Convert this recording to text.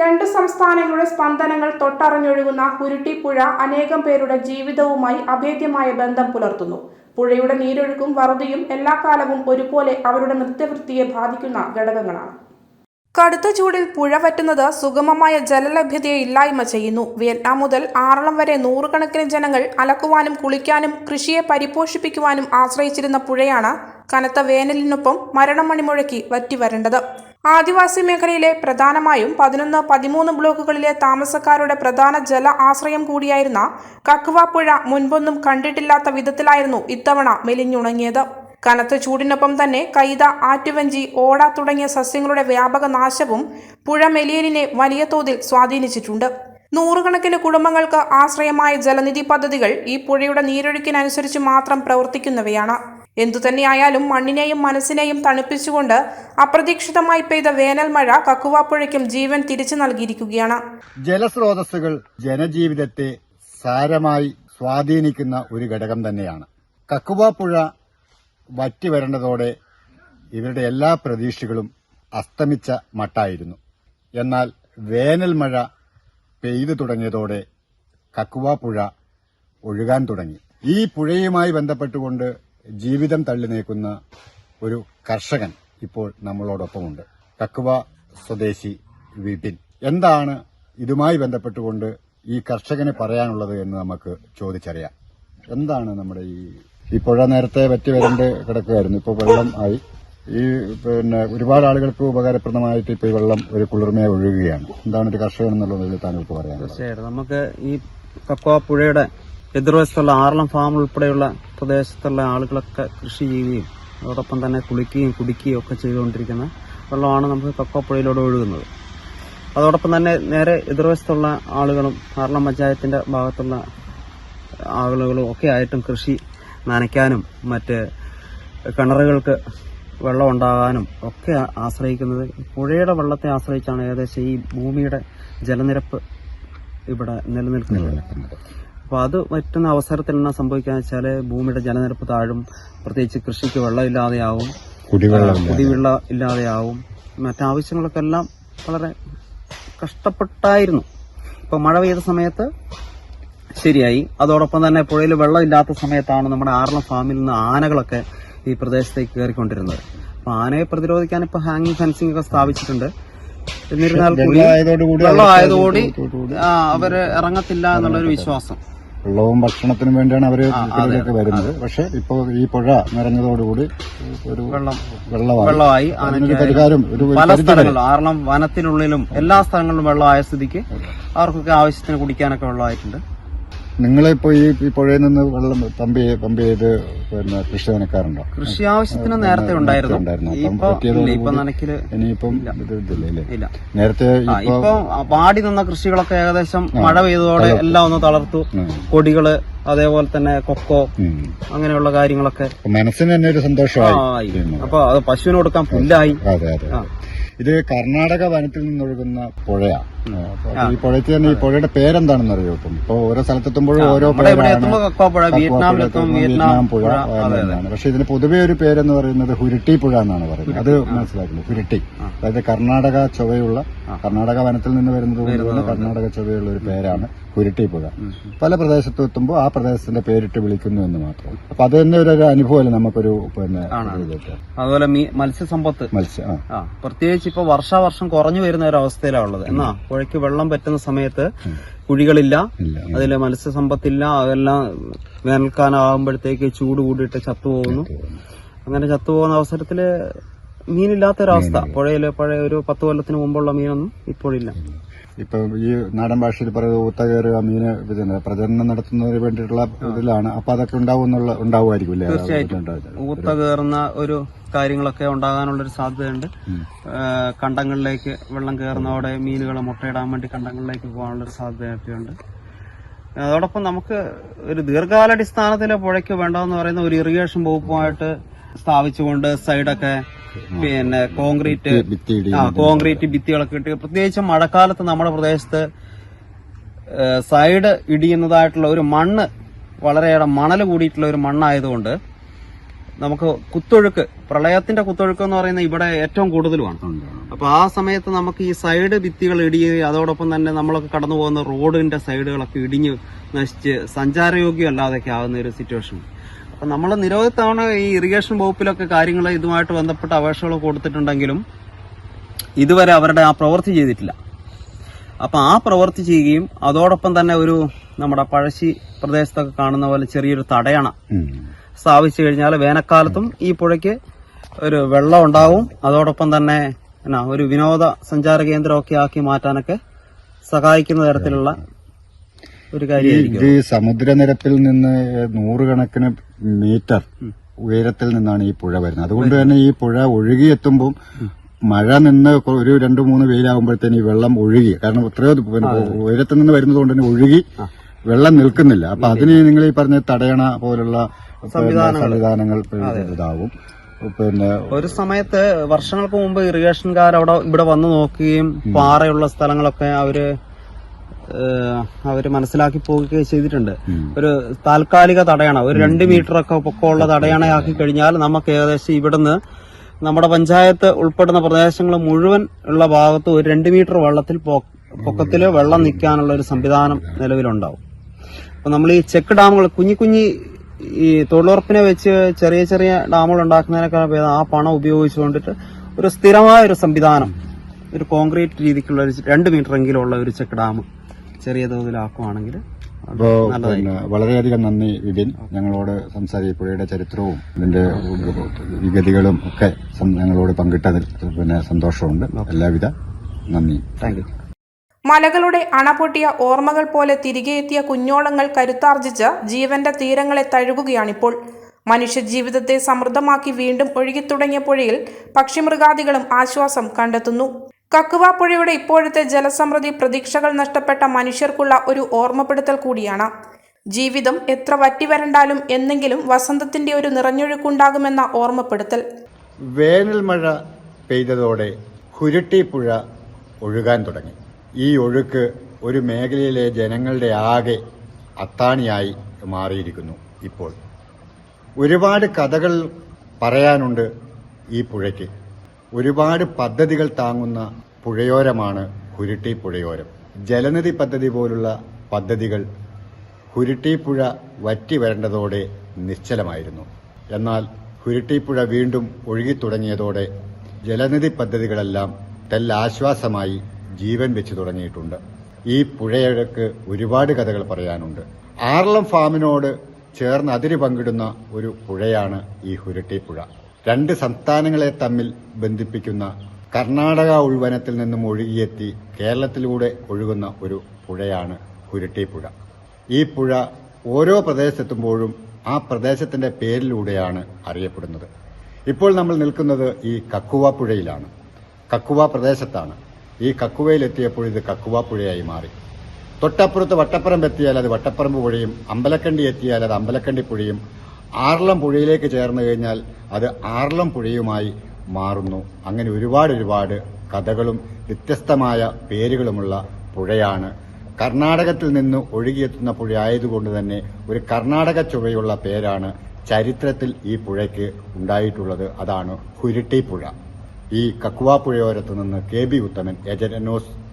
രണ്ട് സംസ്ഥാനങ്ങളുടെ സ്പന്ദനങ്ങൾ തൊട്ടറിഞ്ഞൊഴുകുന്ന കുരുട്ടിപ്പുഴ അനേകം പേരുടെ ജീവിതവുമായി അഭേദ്യമായ ബന്ധം പുലർത്തുന്നു. പുഴയുടെ നീരൊഴുക്കും വറുതിയും എല്ലാ കാലവും ഒരുപോലെ അവരുടെ നൃത്യവൃത്തിയെ ബാധിക്കുന്ന ഘടകങ്ങളാണ്. കടുത്ത ചൂടിൽ പുഴ വറ്റുന്നത് സുഗമമായ ജലലഭ്യതയെ ഇല്ലായ്മ ചെയ്യുന്നു. വിയറ്റ്നാം മുതൽ ആറളം വരെ നൂറുകണക്കിന് ജനങ്ങൾ അലക്കുവാനും കുളിക്കാനും കൃഷിയെ പരിപോഷിപ്പിക്കുവാനും ആശ്രയിച്ചിരുന്ന പുഴയാണ് കനത്ത വേനലിനൊപ്പം മരണമണിമുഴക്കി വറ്റിവരേണ്ടത്. ആദിവാസി മേഖലയിലെ പ്രധാനമായും പതിനൊന്ന് പതിമൂന്ന് ബ്ലോക്കുകളിലെ താമസക്കാരുടെ പ്രധാന ജല ആശ്രയം കൂടിയായിരുന്ന കക്കുവ പുഴ മുൻപൊന്നും കണ്ടിട്ടില്ലാത്ത വിധത്തിലായിരുന്നു ഇത്തവണ മെലിഞ്ഞുണങ്ങിയത്. കനത്ത ചൂടിനൊപ്പം തന്നെ കൈത ആറ്റുവഞ്ചി ഓട തുടങ്ങിയ സസ്യങ്ങളുടെ വ്യാപക നാശവും പുഴ മെലിയലിനെ വലിയ തോതിൽ സ്വാധീനിച്ചിട്ടുണ്ട്. നൂറുകണക്കിന് കുടുംബങ്ങൾക്ക് ആശ്രയമായ ജലനിധി പദ്ധതികൾ ഈ പുഴയുടെ നീരൊഴുക്കിനനുസരിച്ച് മാത്രം പ്രവർത്തിക്കുന്നവയാണ്. എന്തുതന്നെയായാലും മണ്ണിനെയും മനസ്സിനെയും തണുപ്പിച്ചുകൊണ്ട് അപ്രതീക്ഷിതമായി പെയ്ത വേനൽ മഴ കക്കുവാപ്പുഴയ്ക്കും ജീവൻ തിരിച്ചു നൽകിയിരിക്കുകയാണ്. ജലസ്രോതസ്സുകൾ ജനജീവിതത്തെ സാരമായി സ്വാധീനിക്കുന്ന ഒരു ഘടകം തന്നെയാണ്. കക്കുവാപ്പുഴ പുഴ വറ്റി വരേണ്ടതോടെ ഇവരുടെ എല്ലാ പ്രതീക്ഷകളും അസ്തമിച്ച മട്ടായിരുന്നു. എന്നാൽ വേനൽ മഴ പെയ്തു തുടങ്ങിയതോടെ കക്കുവാപ്പുഴ ഒഴുകാൻ തുടങ്ങി. ഈ പുഴയുമായി ബന്ധപ്പെട്ടുകൊണ്ട് ജീവിതം തള്ളി നീക്കുന്ന ഒരു കർഷകൻ ഇപ്പോൾ നമ്മളോടൊപ്പമുണ്ട്. കക്കുവ സ്വദേശി വിപിൻ. എന്താണ് ഇതുമായി ബന്ധപ്പെട്ടുകൊണ്ട് ഈ കർഷകന് പറയാനുള്ളത് എന്ന് നമുക്ക് ചോദിച്ചറിയാം. എന്താണ് നമ്മുടെ ഈ ഈ പുഴ നേരത്തെ വറ്റി വരണ്ട് കിടക്കുകയായിരുന്നു. ഇപ്പോൾ വെള്ളം ആയി. ഈ പിന്നെ ഒരുപാട് ആളുകൾക്ക് ഉപകാരപ്രദമായിട്ട് ഇപ്പോൾ ഈ വെള്ളം ഒരു കുളിർമയെ ഒഴുകുകയാണ്. എന്താണ് ഒരു കർഷകൻ എന്നുള്ളത് താങ്കൾക്ക് പറയാം തീർച്ചയായിട്ടും. നമുക്ക് ഈ കക്കോ പുഴയുടെ എതിർവശത്തുള്ള ആറളം ഫാം ഉൾപ്പെടെയുള്ള പ്രദേശത്തുള്ള ആളുകളൊക്കെ കൃഷി ചെയ്യുകയും അതോടൊപ്പം തന്നെ കുളിക്കുകയും കുടിക്കുകയും ഒക്കെ ചെയ്തുകൊണ്ടിരിക്കുന്ന വെള്ളമാണ് നമുക്ക് കക്കോപ്പുഴയിലൂടെ ഒഴുകുന്നത്. അതോടൊപ്പം തന്നെ നേരെ എതിർവശത്തുള്ള ആളുകളും ആറളം പഞ്ചായത്തിന്റെ ഭാഗത്തുള്ള ആളുകളും ഒക്കെ ആയിട്ടും കൃഷി നനയ്ക്കാനും മറ്റ് കിണറുകൾക്ക് വെള്ളം ഉണ്ടാകാനും ഒക്കെ ആശ്രയിക്കുന്നത്. പുഴയുടെ വെള്ളത്തെ ആശ്രയിച്ചാണ് ഏകദേശം ഈ ഭൂമിയുടെ ജലനിരപ്പ് ഇവിടെ നിലനിൽക്കുന്നത്. അപ്പോൾ അത് പറ്റുന്ന അവസരത്തിൽ എന്നാ സംഭവിക്കാന്ന് വെച്ചാൽ ഭൂമിയുടെ ജലനിരപ്പ് താഴും. പ്രത്യേകിച്ച് കൃഷിക്ക് വെള്ളമില്ലാതെയാവും കുടിവെള്ളം കുടിവെള്ള ഇല്ലാതെയാവും. മറ്റാവശ്യങ്ങൾക്കെല്ലാം വളരെ കഷ്ടപ്പെട്ടായിരുന്നു. ഇപ്പൊ മഴ പെയ്ത സമയത്ത് ശരിയായി. അതോടൊപ്പം തന്നെ പുഴയിൽ വെള്ളമില്ലാത്ത സമയത്താണ് നമ്മുടെ ആറളം ഫാമിൽ നിന്ന് ആനകളൊക്കെ ഈ പ്രദേശത്തേക്ക് കയറിക്കൊണ്ടിരുന്നത്. അപ്പൊ ആനയെ പ്രതിരോധിക്കാൻ ഇപ്പൊ ഹാങ്ങിങ് ഫെൻസിംഗ് ഒക്കെ സ്ഥാപിച്ചിട്ടുണ്ട്. എന്നിരുന്നാൽ കൂടി വെള്ളമായതോടുകൂടി വെള്ളമായതുകൂടി ആ, അവർ ഇറങ്ങത്തില്ല എന്നുള്ളൊരു വിശ്വാസം. വെള്ളവും ഭക്ഷണത്തിനും വേണ്ടിയാണ് അവർ ഇതിലേക്ക് വരുന്നത്. പക്ഷെ ഇപ്പോ ഈ പുഴ നിറഞ്ഞതോടുകൂടി ഒരു വെള്ളം വെള്ളമായി. അതിനൊരു പരിഹാരം ഒരു പല. സ്ഥലങ്ങളിലും ആറളം വനത്തിനുള്ളിലും എല്ലാ സ്ഥലങ്ങളിലും വെള്ളമായ സ്ഥിതിക്ക് അവർക്കൊക്കെ ആവശ്യത്തിന് കുടിക്കാനൊക്കെ വെള്ളമായിട്ടുണ്ട്. നിങ്ങളിപ്പോ ഈ ഈ പുഴയിൽ നിന്ന് വെള്ളം പമ്പ് ചെയ്ത് പമ്പ് ചെയ്ത് പിന്നെ കൃഷി നനക്കാറുണ്ടോ കൃഷി ആവശ്യത്തിന് നേരത്തെ ഉണ്ടായിരുന്നു. ഇനിയിപ്പം ഇതില്ല നേരത്തെ ഇപ്പൊ പാടി വാടി നിന്ന കൃഷികളൊക്കെ ഏകദേശം മഴ പെയ്തതോടെ എല്ലാം ഒന്ന് തളർത്തു. കൊടികൾ അതേപോലെ തന്നെ കൊക്കോ. അങ്ങനെയുള്ള കാര്യങ്ങളൊക്കെ മനസ്സിന് തന്നെ ഒരു സന്തോഷമായി അപ്പൊ അത് പശുവിന് കൊടുക്കാൻ പുല്ലായി. അതെ അതെ. ഇത് കർണാടക വനത്തിൽ നിന്നൊഴുകുന്ന പുഴയാണ്. ഈ പുഴയ്ക്ക് തന്നെ ഈ പുഴയുടെ പേരെന്താണെന്ന് അറിയോ? ഇപ്പം ഇപ്പൊ ഓരോ സ്ഥലത്തെത്തുമ്പോഴും ഓരോ വിയറ്റ്നാം പുഴ എന്നാണ് പക്ഷെ ഇതിന് പൊതുവെ ഒരു പേരെന്ന് പറയുന്നത് ഹുരുട്ടി പുഴ എന്നാണ് പറയുന്നത്. അത് മനസ്സിലാക്കുന്നത് ഹുരുട്ടി. അതായത് കർണാടക ചൊവ്വയുള്ള കർണാടക വനത്തിൽ നിന്ന് വരുന്നത് കർണാടക ചൊവ്വയുള്ള ഒരു പേരാണ്. ഹുരുട്ടി പുഴ. പല പ്രദേശത്തും എത്തുമ്പോൾ ആ പ്രദേശത്തിന്റെ പേരിട്ട് വിളിക്കുന്നു എന്ന് മാത്രം. അപ്പൊ അത് തന്നെ ഒരു അനുഭവമല്ലേ നമുക്കൊരു പിന്നെ. അതുപോലെ മത്സ്യസമ്പത്ത്. മത്സ്യം പ്രത്യേകിച്ച് ഇപ്പൊ വർഷാവർഷം കുറഞ്ഞു വരുന്ന ഒരു അവസ്ഥയിലാണ് ഉള്ളത്. എന്നാ പുഴയ്ക്ക് വെള്ളം പറ്റുന്ന സമയത്ത് കുഴികളില്ല അതിൽ അതിൽ മത്സ്യസമ്പത്തില്ല അതെല്ലാം വേനൽക്കാലം ആകുമ്പോഴത്തേക്ക് ചൂട് കൂടിയിട്ട് ചത്തുപോകുന്നു. അങ്ങനെ ചത്തുപോകുന്ന അവസരത്തിൽ മീനില്ലാത്തൊരവസ്ഥ. പുഴയിൽ പഴയ ഒരു പത്ത് കൊല്ലത്തിന് മുമ്പുള്ള മീനൊന്നും ഇപ്പോഴില്ല. ഇപ്പൊ ഈ നാടൻ ഭാഷയിൽ പറയുന്നത് ഊത്ത കയറുക മീന് പ്രചരണം നടത്തുന്നതിന് വേണ്ടിയിട്ടുള്ള ഇതിലാണ്. അപ്പൊ അതൊക്കെ ഉണ്ടാവുന്നുള്ള ഉണ്ടാവുമായിരിക്കും അല്ലേ? തീർച്ചയായിട്ടും. ഊത്ത കയറുന്ന ഒരു കാര്യങ്ങളൊക്കെ ഉണ്ടാകാനുള്ളൊരു സാധ്യതയുണ്ട്. കണ്ടങ്ങളിലേക്ക് വെള്ളം കയറുന്നതോടെ മീനുകളെ മുട്ടയിടാൻ വേണ്ടി കണ്ടങ്ങളിലേക്ക് പോകാനുള്ളൊരു സാധ്യതയൊക്കെയുണ്ട്. അതോടൊപ്പം നമുക്ക് ഒരു ദീർഘകാലാടിസ്ഥാനത്തിലെ പുഴയ്ക്ക് വേണ്ടതെന്ന് പറയുന്ന ഒരു ഇറിഗേഷൻ വകുപ്പുമായിട്ട് സ്ഥാപിച്ചുകൊണ്ട് സൈഡൊക്കെ പിന്നെ കോൺക്രീറ്റ് ആ കോൺക്രീറ്റ് ഭിത്തികളൊക്കെ ഇട്ട് പ്രത്യേകിച്ച് മഴക്കാലത്ത് നമ്മുടെ പ്രദേശത്ത് സൈഡ് ഇടിയുന്നതായിട്ടുള്ള ഒരു മണ്ണ് വളരെയേറെ മണൽ കൂടിയിട്ടുള്ള ഒരു മണ്ണായതുകൊണ്ട് നമുക്ക് കുത്തൊഴുക്ക് പ്രളയത്തിന്റെ കുത്തൊഴുക്ക് എന്ന് പറയുന്നത് ഇവിടെ ഏറ്റവും കൂടുതലുമാണ്. അപ്പൊ ആ സമയത്ത് നമുക്ക് ഈ സൈഡ് ഭിത്തികൾ ഇടിയുകയും അതോടൊപ്പം തന്നെ നമ്മളൊക്കെ കടന്നു പോകുന്ന റോഡിന്റെ സൈഡുകളൊക്കെ ഇടിഞ്ഞ് നശിച്ച് സഞ്ചാരയോഗ്യമല്ലാതൊക്കെ ആകുന്ന ഒരു സിറ്റുവേഷൻ അപ്പൊ നമ്മൾ നിരവധി തവണ ഈ ഇറിഗേഷൻ വകുപ്പിലൊക്കെ കാര്യങ്ങൾ ഇതുമായിട്ട് ബന്ധപ്പെട്ട അപേക്ഷകൾ കൊടുത്തിട്ടുണ്ടെങ്കിലും ഇതുവരെ അവരുടെ ആ പ്രവൃത്തി ചെയ്തിട്ടില്ല. അപ്പൊ ആ പ്രവൃത്തി ചെയ്യുകയും അതോടൊപ്പം തന്നെ ഒരു നമ്മുടെ പഴശ്ശി പ്രദേശത്തൊക്കെ കാണുന്ന പോലെ ചെറിയൊരു തടയണ സ്ഥാപിച്ചു കഴിഞ്ഞാൽ വേനൽക്കാലത്തും ഈ പുഴയ്ക്ക് ഒരു വെള്ളം ഉണ്ടാവും. അതോടൊപ്പം തന്നെ എന്നാ ഒരു വിനോദ സഞ്ചാര കേന്ദ്രമൊക്കെ ആക്കി മാറ്റാനൊക്കെ സഹായിക്കുന്ന തരത്തിലുള്ള ഒരു കാര്യമായിരിക്കും. ഇത് സമുദ്രനിരപ്പിൽ നിന്ന് നൂറുകണക്കിന് മീറ്റർ ഉയരത്തിൽ നിന്നാണ് ഈ പുഴ വരുന്നത്. അതുകൊണ്ട് തന്നെ ഈ പുഴ ഒഴുകിയെത്തുമ്പോൾ മഴ നിന്ന് ഒരു രണ്ടു മൂന്ന് വെയിലാകുമ്പോഴത്തേന് ഈ വെള്ളം ഒഴുകി. കാരണം എത്രയോ ഉയരത്തിൽ നിന്ന് വരുന്നത് കൊണ്ട് തന്നെ ഒഴുകി വെള്ളം നിൽക്കുന്നില്ല. അപ്പൊ അതിന് നിങ്ങൾ ഈ പറഞ്ഞ തടയണ പോലുള്ള സംവിധാനങ്ങൾ. ഇതാവും. പിന്നെ ഒരു സമയത്ത് വർഷങ്ങൾക്ക് മുമ്പ് ഇറിഗേഷൻകാർ അവിടെ ഇവിടെ വന്നു നോക്കുകയും പാറയുള്ള സ്ഥലങ്ങളൊക്കെ അവർ അവർ മനസ്സിലാക്കി പോവുകയൊക്കെ ചെയ്തിട്ടുണ്ട്. ഒരു താൽക്കാലിക തടയണ. ഒരു രണ്ട് മീറ്റർ ഒക്കെ പൊക്കമുള്ള തടയണയാക്കി കഴിഞ്ഞാൽ നമുക്ക് ഏകദേശം ഇവിടുന്ന് നമ്മുടെ പഞ്ചായത്ത് ഉൾപ്പെടുന്ന പ്രദേശങ്ങൾ മുഴുവൻ ഉള്ള ഭാഗത്ത് ഒരു രണ്ട് മീറ്റർ വെള്ളത്തിൽ പൊക്കത്തിൽ വെള്ളം നിൽക്കാനുള്ള ഒരു സംവിധാനം നിലവിലുണ്ടാവും. അപ്പൊ നമ്മൾ ഈ ചെക്ക് ഡാമുകൾ കുഞ്ഞി കുഞ്ഞി ഈ തൊഴിലുറപ്പിനെ വെച്ച് ചെറിയ ചെറിയ ഡാമുകൾ ഉണ്ടാക്കുന്നതിനൊക്കെ ഭേദം ആ പണം ഉപയോഗിച്ചുകൊണ്ടിട്ട് ഒരു സ്ഥിരമായ ഒരു സംവിധാനം ഒരു കോൺക്രീറ്റ് രീതിക്കുള്ള ഒരു രണ്ട് മീറ്റർ എങ്കിലും ഉള്ള ഒരു ചെക്ക് ഡാം ചെറിയ തോതിലാക്കുവാണെങ്കിൽ അപ്പോൾ പിന്നെ വളരെയധികം നന്ദി വിപിൻ. ഞങ്ങളോട് സംസാരിച്ച പുഴയുടെ ചരിത്രവും ഇതിന്റെ വിഗതികളും ഒക്കെ സം- ഞങ്ങളോട് പങ്കിട്ടതിൽ പിന്നെ സന്തോഷമുണ്ട്. എല്ലാവിധ നന്ദി. താങ്ക് മലകളുടെ അണപൊട്ടിയ ഓർമ്മകൾ പോലെ തിരികെ എത്തിയ കുഞ്ഞോളങ്ങൾ കരുത്താർജിച്ച് ജീവന്റെ തീരങ്ങളെ തഴുകുകയാണിപ്പോൾ. മനുഷ്യജീവിതത്തെ സമൃദ്ധമാക്കി വീണ്ടും ഒഴുകിത്തുടങ്ങിയ പുഴയിൽ പക്ഷിമൃഗാദികളും ആശ്വാസം കണ്ടെത്തുന്നു. കക്കുവ പുഴയുടെ ഇപ്പോഴത്തെ ജലസമൃദ്ധി പ്രതീക്ഷകൾ നഷ്ടപ്പെട്ട മനുഷ്യർക്കുള്ള ഒരു ഓർമ്മപ്പെടുത്തൽ കൂടിയാണ്. ജീവിതം എത്ര വറ്റിവരണ്ടാലും എന്നെങ്കിലും വസന്തത്തിന്റെ ഒരു നിറഞ്ഞൊഴുക്കുണ്ടാകുമെന്ന ഓർമ്മപ്പെടുത്തൽ. വേനൽ മഴ പെയ്തതോടെ കുരുട്ടി പുഴ ഒഴുകാൻ തുടങ്ങി. ഈ ഒഴുക്ക് ഒരു മേഖലയിലെ ജനങ്ങളുടെ ആകെ അത്താണിയായി മാറിയിരിക്കുന്നു ഇപ്പോൾ. ഒരുപാട് കഥകൾ പറയാനുണ്ട് ഈ പുഴയ്ക്ക്. ഒരുപാട് പദ്ധതികൾ താങ്ങുന്ന പുഴയോരമാണ് കുരുട്ടി പുഴയോരം. ജലനിധി പദ്ധതി പോലുള്ള പദ്ധതികൾ കുരുട്ടിപ്പുഴ വറ്റി വരേണ്ടതോടെ നിശ്ചലമായിരുന്നു. എന്നാൽ കുരുട്ടിപ്പുഴ വീണ്ടും ഒഴുകിത്തുടങ്ങിയതോടെ ജലനിധി പദ്ധതികളെല്ലാം തെല്ലാശ്വാസമായി ജീവൻ വെച്ചു തുടങ്ങിയിട്ടുണ്ട്. ഈ പുഴയഴക്ക് ഒരുപാട് കഥകൾ പറയാനുണ്ട്. ആറളം ഫാമിനോട് ചേർന്ന് അതിര് പങ്കിടുന്ന ഒരു പുഴയാണ് ഈ കുരുട്ടിപ്പുഴ രണ്ട് സംസ്ഥാനങ്ങളെ തമ്മിൽ ബന്ധിപ്പിക്കുന്ന കർണാടക ഉൾവനത്തിൽ നിന്നും ഒഴുകിയെത്തി കേരളത്തിലൂടെ ഒഴുകുന്ന ഒരു പുഴയാണ് കുരുട്ടിപ്പുഴ. ഈ പുഴ ഓരോ പ്രദേശത്തെത്തുമ്പോഴും ആ പ്രദേശത്തിന്റെ പേരിലൂടെയാണ് അറിയപ്പെടുന്നത്. ഇപ്പോൾ നമ്മൾ നിൽക്കുന്നത് ഈ കക്കുവ പുഴയിലാണ്. കക്കുവ പ്രദേശത്താണ്. ഈ കക്കുവയിലെത്തിയപ്പോൾ ഇത് കക്കുവ പുഴയായി മാറി. തൊട്ടപ്പുറത്ത് വട്ടപ്പറമ്പ് എത്തിയാൽ അത് വട്ടപ്പറമ്പ് പുഴയും അമ്പലക്കണ്ടി എത്തിയാൽ അത് അമ്പലക്കണ്ടി പുഴയും ആർളം പുഴയിലേക്ക് ചേർന്ന് കഴിഞ്ഞാൽ അത് ആർളം പുഴയുമായി മാറുന്നു. അങ്ങനെ ഒരുപാട് ഒരുപാട് കഥകളും വ്യത്യസ്തമായ പേരുകളുമുള്ള പുഴയാണ്. കർണാടകത്തിൽ നിന്ന് ഒഴുകിയെത്തുന്ന പുഴ ആയതുകൊണ്ട് തന്നെ ഒരു കർണാടക ചുവയുള്ള പേരാണ് ചരിത്രത്തിൽ ഈ പുഴയ്ക്ക് ഉണ്ടായിട്ടുള്ളത്. അതാണ് കുരുട്ടി പുഴ ഈ കക്കുവാ പുഴയോരത്ത് നിന്ന് കെ ബി ഉത്തമൻ ന്യൂസ്